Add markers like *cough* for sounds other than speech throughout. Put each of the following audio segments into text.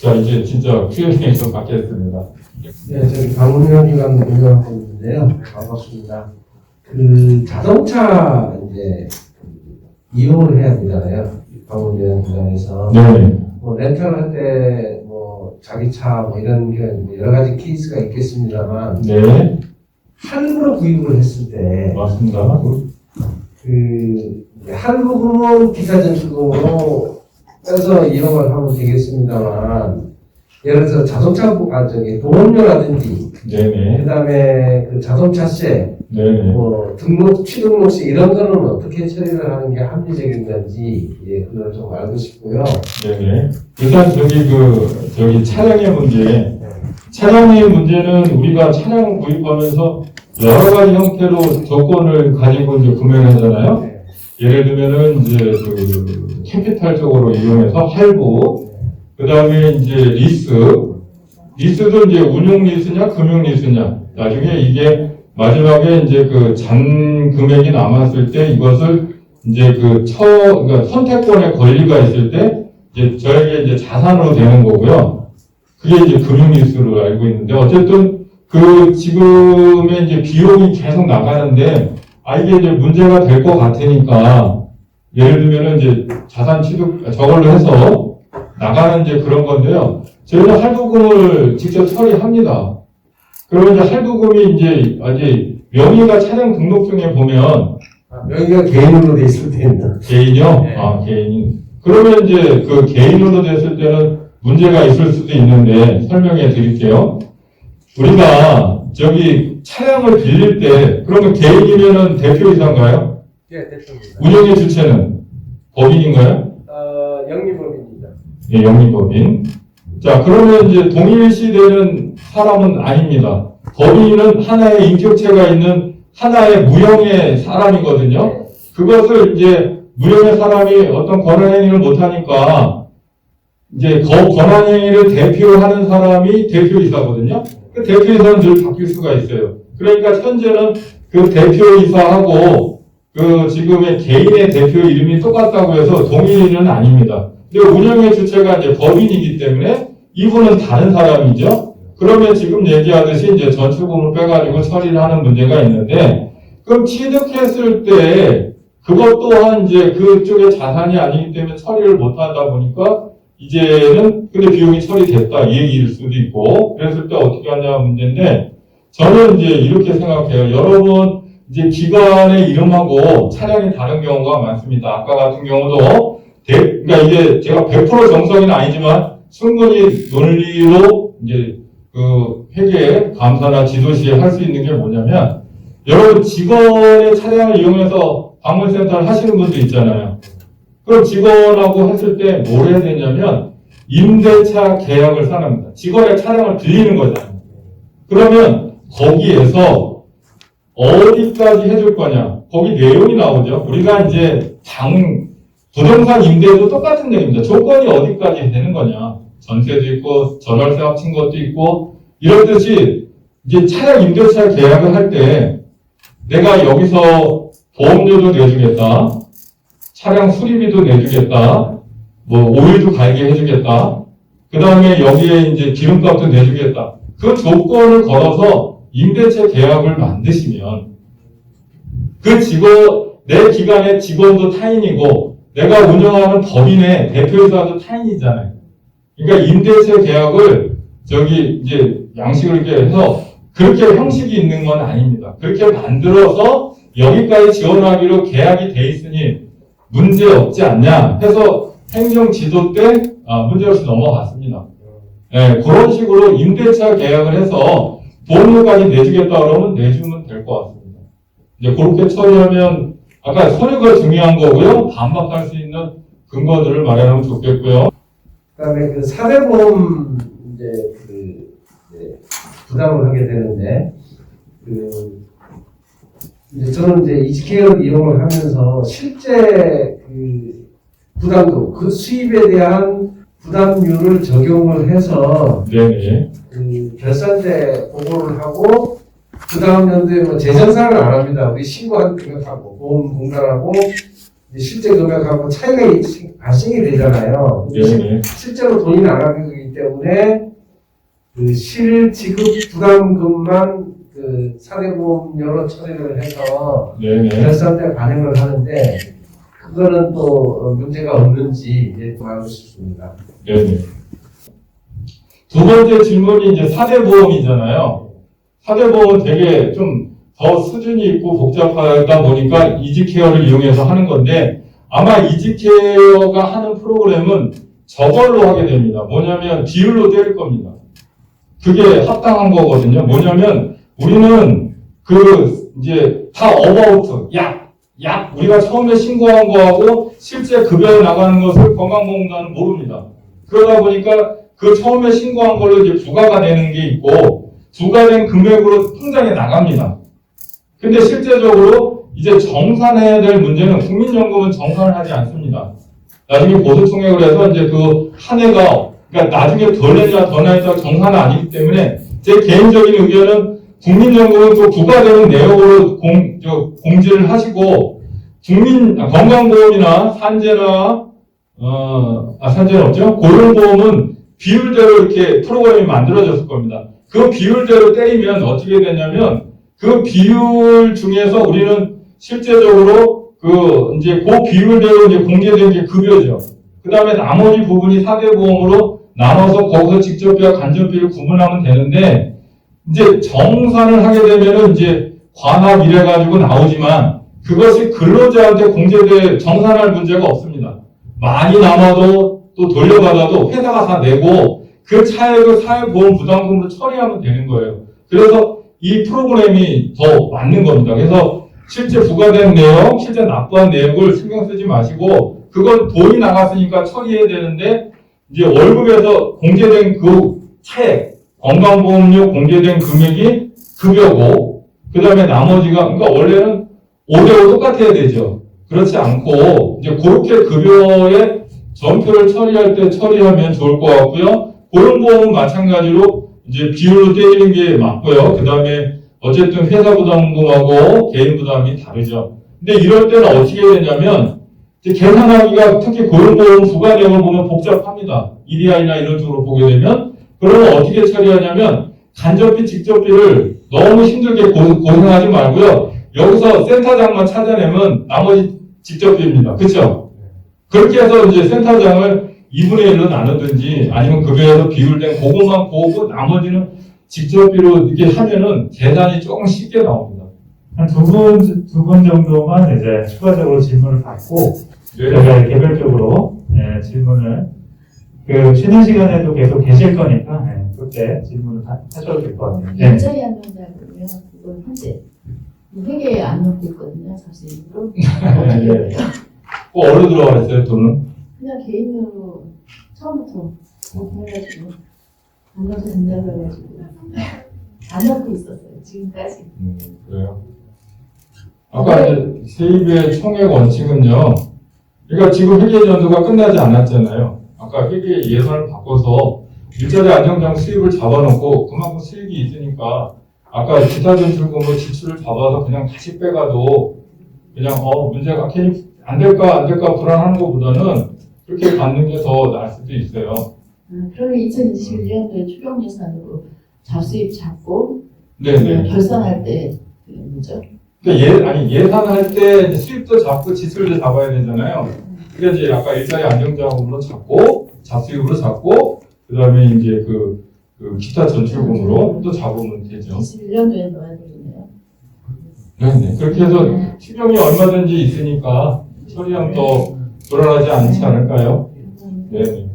자, 이제 진짜 Q&A 좀 받겠습니다. 네, 저기 강훈현이라는 운영하고 있는데요. 반갑습니다. 그 자동차 이제 이용을 해야 되잖아요. 강훈현 구장에서 네. 뭐 렌탈할 때 뭐 자기 차 뭐 이런 게 여러 가지 케이스가 있겠습니다만 네. 할부로 구입을 했을 때 맞습니다. 그 할부금은 기사 전수금으로 빼서 이용을 하면 되겠습니다만 예를 들어서 자동차 아 저기 보험료라든지 네네. 그 다음에 그 자동차세 네네. 뭐 등록 취등록세 이런 거는 어떻게 처리를 하는 게 합리적인 건지 예 그걸 좀 알고 싶고요. 네네. 일단 저기 그, 저기 차량의 문제. 차량의 문제는 우리가 차량 구입하면서 여러 가지 형태로 조건을 가지고 이제 구매를 하잖아요. 네. 예를 들면은 이제 그 캐피탈적으로 이용해서 할부, 그 다음에 이제 리스, 리스도 이제 운용 리스냐 금융 리스냐. 나중에 이게 마지막에 이제 그 잔 금액이 남았을 때 이것을 이제 그 처, 그러니까 선택권의 권리가 있을 때 이제 저에게 이제 자산으로 되는 거고요. 그게 이제 금융 리스로 알고 있는데 어쨌든 그 지금의 이제 비용이 계속 나가는데 아 이게 이제 문제가 될 것 같으니까 예를 들면은 이제 자산 취득 저걸로 해서 나가는 이제 그런 건데요. 저희는 할부금을 직접 처리합니다. 그러면 이제 할부금이 이제 이제 명의가 차량 등록증에 보면 아, 여기가 개인으로 돼 있을 때입니다. 개인이요? 네. 아 개인. 그러면 이제 그 개인으로 됐을 때는 문제가 있을 수도 있는데 설명해 드릴게요. 우리가 저기 차량을 빌릴 때 그러면 개인이면은 대표이사인가요? 예, 대표입니다. 운영의 주체는 법인인가요? 어, 영리법입니다. 예, 영리법인. 자, 그러면 이제 동일시되는 사람은 아닙니다. 법인은 하나의 인격체가 있는 하나의 무형의 사람이거든요. 그것을 이제 무형의 사람이 어떤 권한행위를 못하니까 이제 거- 권한행위를 대표하는 사람이 대표이사거든요. 그 대표이사는 늘 바뀔 수가 있어요. 그러니까 현재는 그 대표이사하고 그 지금의 개인의 대표 이름이 똑같다고 해서 동일인은 아닙니다. 근데 운영의 주체가 이제 법인이기 때문에 이분은 다른 사람이죠. 그러면 지금 얘기하듯이 이제 전출금을 빼가지고 처리를 하는 문제가 있는데 그럼 취득했을 때 그것 또한 이제 그쪽의 자산이 아니기 때문에 처리를 못 하다 보니까 이제는 근데 비용이 처리됐다 이 얘기일 수도 있고 그랬을 때 어떻게 하냐 문제인데 저는 이제 이렇게 생각해요. 여러분 이제 기관의 이름하고 차량이 다른 경우가 많습니다. 아까 같은 경우도 대, 그러니까 이게 제가 100% 정석은 아니지만 충분히 논리로 이제 그 회계 감사나 지도 시에 할 수 있는 게 뭐냐면 여러분 직원의 차량을 이용해서 방문센터를 하시는 분도 있잖아요. 그럼 직원하고 했을 때 뭘 해야 되냐면 임대차 계약을 써납니다. 직원의 차량을 빌리는 거잖아요. 그러면 거기에서 어디까지 해줄 거냐? 거기 내용이 나오죠. 우리가 이제 장, 부동산 임대도 똑같은 얘기입니다. 조건이 어디까지 되는 거냐? 전세도 있고, 전월세 합친 것도 있고, 이렇듯이 이제 차량 임대차 계약을 할 때 내가 여기서 보험료도 내주겠다. 차량 수리비도 내주겠다. 뭐, 오일도 갈게 해주겠다. 그 다음에 여기에 이제 기름값도 내주겠다. 그 조건을 걸어서 임대차 계약을 만드시면 그 직원, 내 기관의 직원도 타인이고 내가 운영하는 법인의 대표이사도 타인이잖아요. 그러니까 임대차 계약을 저기 이제 양식을 이렇게 해서 그렇게 형식이 있는 건 아닙니다. 그렇게 만들어서 여기까지 지원하기로 계약이 돼 있으니 문제 없지 않냐 해서 행정 지도 때 아, 문제 없이 넘어갔습니다. 예, 그런 식으로 임대차 계약을 해서 보험료까지 내주겠다 그러면 내주면 될 것 같습니다. 이제 그렇게 처리하면 아까 서류가 중요한 거고요. 반박할 수 있는 근거들을 마련하면 좋겠고요. 그다음에 그 사대보험 이제 그 이제 부담을 하게 되는데 그 이제 저는 이제 이지케어를 이용을 하면서 실제 그 부담도 그 수입에 대한 부담률을 적용을 해서 네네. 그 결산대 보고를 하고 그 다음 연도에 뭐 재정산을 안 합니다. 우리 신고한 금액하고 보험 공단하고 실제 금액하고 차이가 발생이 되잖아요. 실- 네네. 실제로 돈이 나가기 때문에 그 실지급 부담금만 그 사대보험료로 처리를 해서. 결산 때 반영을 하는데 그거는 또 어, 문제가 없는지 이제 좀 알고 싶습니다. 네네. 두 번째 질문이 이제 사대보험이잖아요. 사대보험은 되게 좀 더 수준이 있고 복잡하다 보니까 이지케어를 이용해서 하는 건데 아마 이지케어가 하는 프로그램은 저걸로 하게 됩니다. 뭐냐면 비율로 때릴 겁니다. 그게 합당한 거거든요. 뭐냐면 우리는 그 이제 다 어바우트 약, 약 우리가 처음에 신고한 거하고 실제 급여에 나가는 것을 건강보험공단은 모릅니다. 그러다 보니까 그 처음에 신고한 걸로 이제 부과가 되는 게 있고 부과된 금액으로 통장에 나갑니다. 근데 실제적으로 이제 정산해야 될 문제는 국민연금은 정산을 하지 않습니다. 나중에 보수총액을 해서 이제 그 한 해가 그러니까 나중에 덜 냈냐 더 냈냐 정산은 아니기 때문에 제 개인적인 의견은 국민연금은 그 부과되는 내역으로 공, 저, 공지를 하시고 국민 아, 건강보험이나 산재나 어, 아, 산재는 없죠? 고용보험은 비율대로 이렇게 프로그램이 만들어졌을 겁니다. 그 비율대로 때리면 어떻게 되냐면 그 비율 중에서 우리는 실제적으로 그 이제 그 비율대로 이제 공개된 게 급여죠. 그 다음에 나머지 부분이 사대보험으로 나눠서 거기서 직접비와 간접비를 구분하면 되는데 이제 정산을 하게 되면은 이제 관합 이래 가지고 나오지만 그것이 근로자한테 공제될 정산할 문제가 없습니다. 많이 남아도 또 돌려받아도 회사가 다 내고 그 차액을 사회보험 부담금으로 처리하면 되는 거예요. 그래서 이 프로그램이 더 맞는 겁니다. 그래서 실제 부과된 내용, 실제 납부한 내역을 신경 쓰지 마시고 그건 돈이 나갔으니까 처리해야 되는데 이제 월급에서 공제된 그 차액, 건강보험료 공제된 금액이 급여고 그 다음에 나머지가 그러니까 원래는 5대5 똑같아야 되죠. 그렇지 않고 이제 그렇게 급여의 전표를 처리할 때 처리하면 좋을 것 같고요. 고용보험은 마찬가지로 이제 비율로 때리는 게 맞고요. 그 다음에 어쨌든 회사 부담금하고 개인 부담이 다르죠. 근데 이럴 때는 어떻게 되냐면 계산하기가 특히 고용보험 부과 내용을 보면 복잡합니다. EDI나 이런 쪽으로 보게 되면 그러면 어떻게 처리하냐면 간접비, 직접비를 너무 힘들게 고, 고생하지 말고요. 여기서 센터장만 찾아내면 나머지 직접비입니다. 그렇죠? 그렇게 해서 이제 센터장을 2분의 1로 나누든지 아니면 급여에서 비율된 그것만 보고 나머지는 직접비로 이렇게 하면은 계산이 조금 쉽게 나옵니다. 한 두 분, 두 분 정도만 이제 추가적으로 질문을 받고, 네. 저희가 개별적으로 예, 질문을, 그, 쉬는 시간에도 계속 계실 거니까, 예, 그때 질문을 하, 하셔도 될 것 같아요. 네. 일자리 안정자고요. 그건 현재 회계에 안 넣고 있거든요. 자신으로 어 *laughs* 해요? 꼭 어디로 들어가 있어요, 돈은? 그냥 개인으로 처음부터 이렇게 해가지고 안 넣어도 된다고 해가지고 안 넣고 있었어요. 지금까지. 음, 그래요. 아까 이제 세입의 총액 원칙은요. 그러니까 지금 회계 연도가 끝나지 않았잖아요. 아까 회계 예산을 바꿔서 일자리 안정장 수입을 잡아놓고 그만큼 수익이 있으니까 아까 기타 전출금으로 지출을 잡아서 그냥 다시 빼가도 그냥 어 문제가 괜히 안 될까 안 될까 불안한 것보다는 그렇게 받는 게 더 나을 수도 있어요. 아, 그러면 2021년도에 추경 예산으로 자수입 잡고 네네. 결산할 때그 뭐죠? 그러니까 예, 아니 예산할 때 수입도 잡고 지출도 잡아야 되잖아요. 그래서 이제 아까 일자리 안정자금으로 잡고 자수입으로 잡고 그다음에 이제 그, 그 기타 전출금으로 또 잡으면 되죠. 21년도에 넣어야 되겠네요. 네네. 그렇게 해서 추경이 얼마든지 있으니까 처리하면 더 불안하지 않지 않을까요? 네네.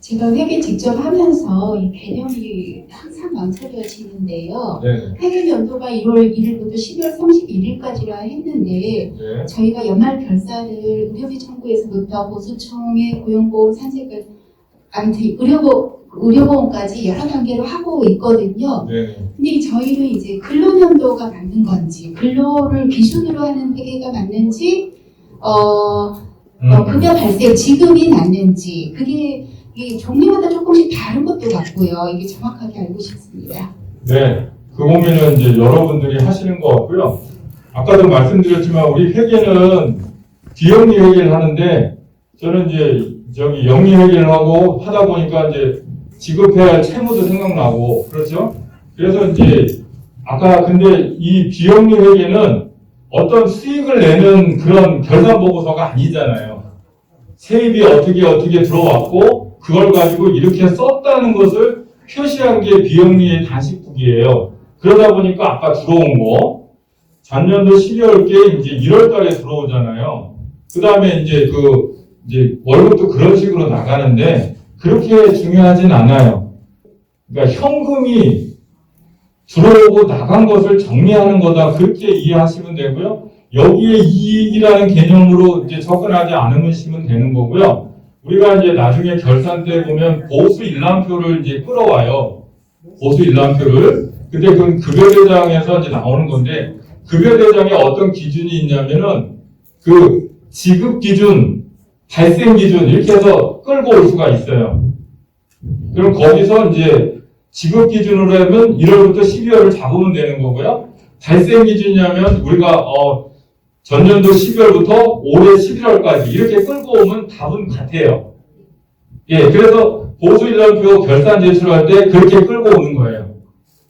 제가 회계 직접 하면서 이 개념이 항상 망설여지는데요. 네네. 회계 연도가 1월 1일부터 12월 31일까지라 했는데 네. 저희가 연말 결산을 의료비 청구에서부터 보수총회 고용보험 산재까지 아무튼 의료보, 의료보험까지 여러 단계로 하고 있거든요. 네네. 근데 저희는 이제 근로연도가 맞는 건지 근로를 기준으로 하는 회계가 맞는지 어, 음. 어, 급여 발생 지급이 맞는지 그게 이 종류마다 조금씩 다른 것도 같고요. 이게 정확하게 알고 싶습니다. 네, 그 고민은 이제 여러분들이 하시는 것 같고요. 아까도 말씀드렸지만 우리 회계는 비영리 회계를 하는데 저는 이제 저기 영리 회계를 하고 하다 보니까 이제 지급해야 할 채무도 생각나고 그렇죠? 그래서 이제 아까 근데 이 비영리 회계는 어떤 수익을 내는 그런 결산 보고서가 아니잖아요. 세입이 어떻게 어떻게 들어왔고 그걸 가지고 이렇게 썼다는 것을 표시한 게 비영리의 단식북이에요. 그러다 보니까 아까 들어온 거 작년도 12월께 이제 1월 달에 들어오잖아요. 그 다음에 이제 그 이제 월급도 그런 식으로 나가는데 그렇게 중요하진 않아요. 그러니까 현금이 들어오고 나간 것을 정리하는 거다 그렇게 이해하시면 되고요. 여기에 이익이라는 개념으로 이제 접근하지 않으시면 되는 거고요. 우리가 이제 나중에 결산 때 보면 보수 일람표를 이제 끌어와요. 보수 일람표를. 근데 그 급여대장에서 이제 나오는 건데 급여대장에 어떤 기준이 있냐면은 그 지급 기준, 발생 기준 이렇게 해서 끌고 올 수가 있어요. 그럼 거기서 이제 지급 기준으로 하면 1월부터 12월을 잡으면 되는 거고요. 발생 기준이냐면 우리가 어, 전년도 12월부터 올해 11월까지 이렇게 끌고 오면 답은 같아요. 예, 그래서 보수 일람표 결산 제출할 때 그렇게 끌고 오는 거예요.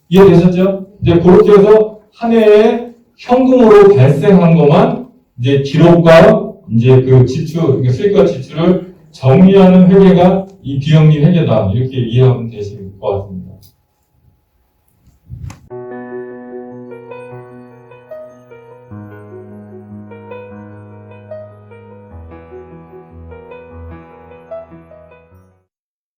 이해되셨죠? 이제 그렇게 해서 한 해에 현금으로 발생한 것만 이제 기록과 이제 그 지출, 그러니까 수익과 지출을 정리하는 회계가 이 비영리 회계다. 이렇게 이해하면 되실 것 같습니다.